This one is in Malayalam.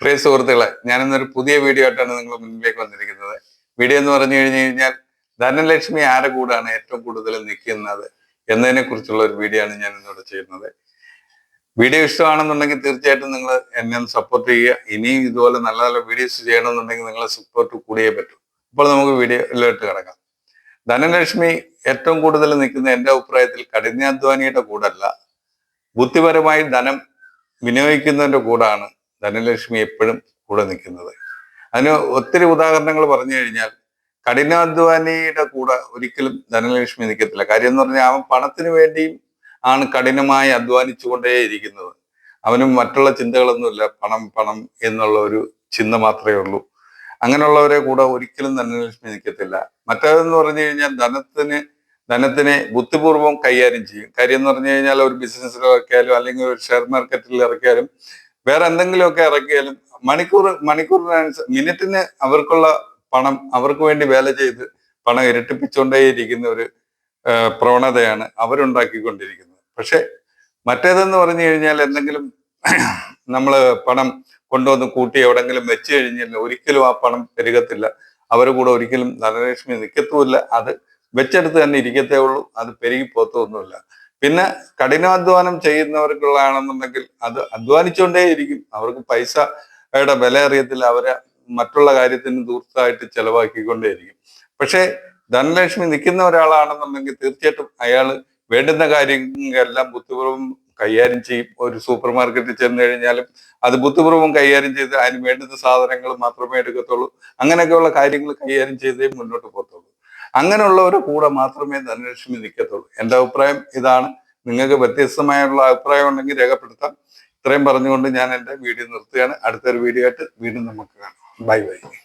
പ്രിയ സുഹൃത്തുക്കളെ ഞാനിന്നൊരു പുതിയ വീഡിയോ ആയിട്ടാണ് നിങ്ങൾ മുന്നിലേക്ക് വന്നിരിക്കുന്നത്. വീഡിയോ എന്ന് പറഞ്ഞു കഴിഞ്ഞു കഴിഞ്ഞാൽ ധനലക്ഷ്മി ആരെ കൂടാണ് ഏറ്റവും കൂടുതൽ നിൽക്കുന്നത് എന്നതിനെ കുറിച്ചുള്ള ഒരു വീഡിയോ ആണ് ഞാൻ ഇന്നിവിടെ ചെയ്യുന്നത്. വീഡിയോ ഇഷ്ടമാണെന്നുണ്ടെങ്കിൽ തീർച്ചയായിട്ടും നിങ്ങൾ എന്നെ സപ്പോർട്ട് ചെയ്യുക. ഇനിയും ഇതുപോലെ നല്ല നല്ല വീഡിയോസ് ചെയ്യണമെന്നുണ്ടെങ്കിൽ നിങ്ങളെ സപ്പോർട്ട് കൂടിയേ പറ്റൂ. അപ്പോൾ നമുക്ക് വീഡിയോയിലോട്ട് കിടക്കാം. ധനലക്ഷ്മി ഏറ്റവും കൂടുതൽ നിൽക്കുന്ന എന്റെ അഭിപ്രായത്തിൽ കഠിനാധ്വാനിയുടെ കൂടല്ല. ബുദ്ധിപരമായി ധനം വിനിയോഗിക്കുന്നതിന്റെ കൂടാണ് ധനലക്ഷ്മി എപ്പോഴും കൂടെ നിൽക്കുന്നത്. അതിന് ഒത്തിരി ഉദാഹരണങ്ങൾ പറഞ്ഞു കഴിഞ്ഞാൽ കഠിനാധ്വാനിയുടെ കൂടെ ഒരിക്കലും ധനലക്ഷ്മി നിൽക്കത്തില്ല. കാര്യം എന്ന് പറഞ്ഞാൽ അവൻ പണത്തിന് വേണ്ടിയും ആണ് കഠിനമായി അധ്വാനിച്ചുകൊണ്ടേയിരിക്കുന്നത് അവനും മറ്റുള്ള ചിന്തകളൊന്നുമില്ല. പണം പണം എന്നുള്ള ഒരു ചിന്ത മാത്രമേ ഉള്ളൂ. അങ്ങനെയുള്ളവരെ കൂടെ ഒരിക്കലും ധനലക്ഷ്മി നിൽക്കത്തില്ല. മറ്റേതെന്ന് പറഞ്ഞു കഴിഞ്ഞാൽ ധനത്തിന് ധനത്തിനെ ബുദ്ധിപൂർവം കൈകാര്യം ചെയ്യും. കാര്യം എന്ന് പറഞ്ഞു കഴിഞ്ഞാൽ ഒരു ബിസിനസ്സിൽ ഇറക്കിയാലും അല്ലെങ്കിൽ ഒരു ഷെയർ മാർക്കറ്റിൽ ഇറക്കിയാലും വേറെ എന്തെങ്കിലുമൊക്കെ ഇറക്കിയാലും മണിക്കൂർ മണിക്കൂറിനനുസരിച്ച് മിനിറ്റിന് അവർക്കുള്ള പണം അവർക്ക് വേണ്ടി വേല ചെയ്ത് പണം ഇരട്ടിപ്പിച്ചുകൊണ്ടേയിരിക്കുന്ന ഒരു പ്രവണതയാണ് അവരുണ്ടാക്കിക്കൊണ്ടിരിക്കുന്നത്. പക്ഷെ മറ്റേതെന്ന് പറഞ്ഞു കഴിഞ്ഞാൽ എന്തെങ്കിലും നമ്മൾ പണം കൊണ്ടുവന്ന് കൂട്ടി എവിടെങ്കിലും വെച്ച് കഴിഞ്ഞാൽ ഒരിക്കലും ആ പണം പെരുകത്തില്ല. അവരുടെ കൂടെ ഒരിക്കലും ധനലക്ഷ്മി നിൽക്കത്തുമില്ല അത് വെച്ചെടുത്ത് തന്നെ ഇരിക്കത്തേ ഉള്ളൂ. അത് പെരുകി പോത്തൊന്നുമില്ല പിന്നെ കഠിനാധ്വാനം ചെയ്യുന്നവർക്കുള്ളതാണെന്നുണ്ടെങ്കിൽ അത് അധ്വാനിച്ചുകൊണ്ടേയിരിക്കും. അവർക്ക് പൈസയുടെ വില അറിയത്തില്ല. അവരെ മറ്റുള്ള കാര്യത്തിന് ദൂർത്തായിട്ട് ചെലവാക്കിക്കൊണ്ടേയിരിക്കും. പക്ഷേ ധനലക്ഷ്മി നിൽക്കുന്ന ഒരാളാണെന്നുണ്ടെങ്കിൽ തീർച്ചയായിട്ടും അയാൾ വേണ്ടുന്ന കാര്യങ്ങളെല്ലാം ബുദ്ധിപൂർവം കൈകാര്യം ചെയ്യും. ഒരു സൂപ്പർ മാർക്കറ്റിൽ ചെന്ന് കഴിഞ്ഞാലും അത് ബുദ്ധിപൂർവം കൈകാര്യം ചെയ്ത് അതിന് വേണ്ടുന്ന സാധനങ്ങൾ മാത്രമേ എടുക്കത്തുള്ളൂ. അങ്ങനെയൊക്കെയുള്ള കാര്യങ്ങൾ കൈകാര്യം ചെയ്തേ മുന്നോട്ട് പോകത്തുള്ളൂ. അങ്ങനെയുള്ളവരുടെ കൂടെ മാത്രമേ ധനലക്ഷ്മി നിൽക്കത്തുള്ളൂ. എന്റെ അഭിപ്രായം ഇതാണ്. നിങ്ങൾക്ക് വ്യത്യസ്തമായുള്ള അഭിപ്രായം ഉണ്ടെങ്കിൽ രേഖപ്പെടുത്താം. ഇത്രയും പറഞ്ഞുകൊണ്ട് ഞാൻ എന്റെ വീഡിയോ നിർത്തുകയാണ്. അടുത്തൊരു വീഡിയോ ആയിട്ട് വീണ്ടും നമുക്ക് കാണാം. Bye bye.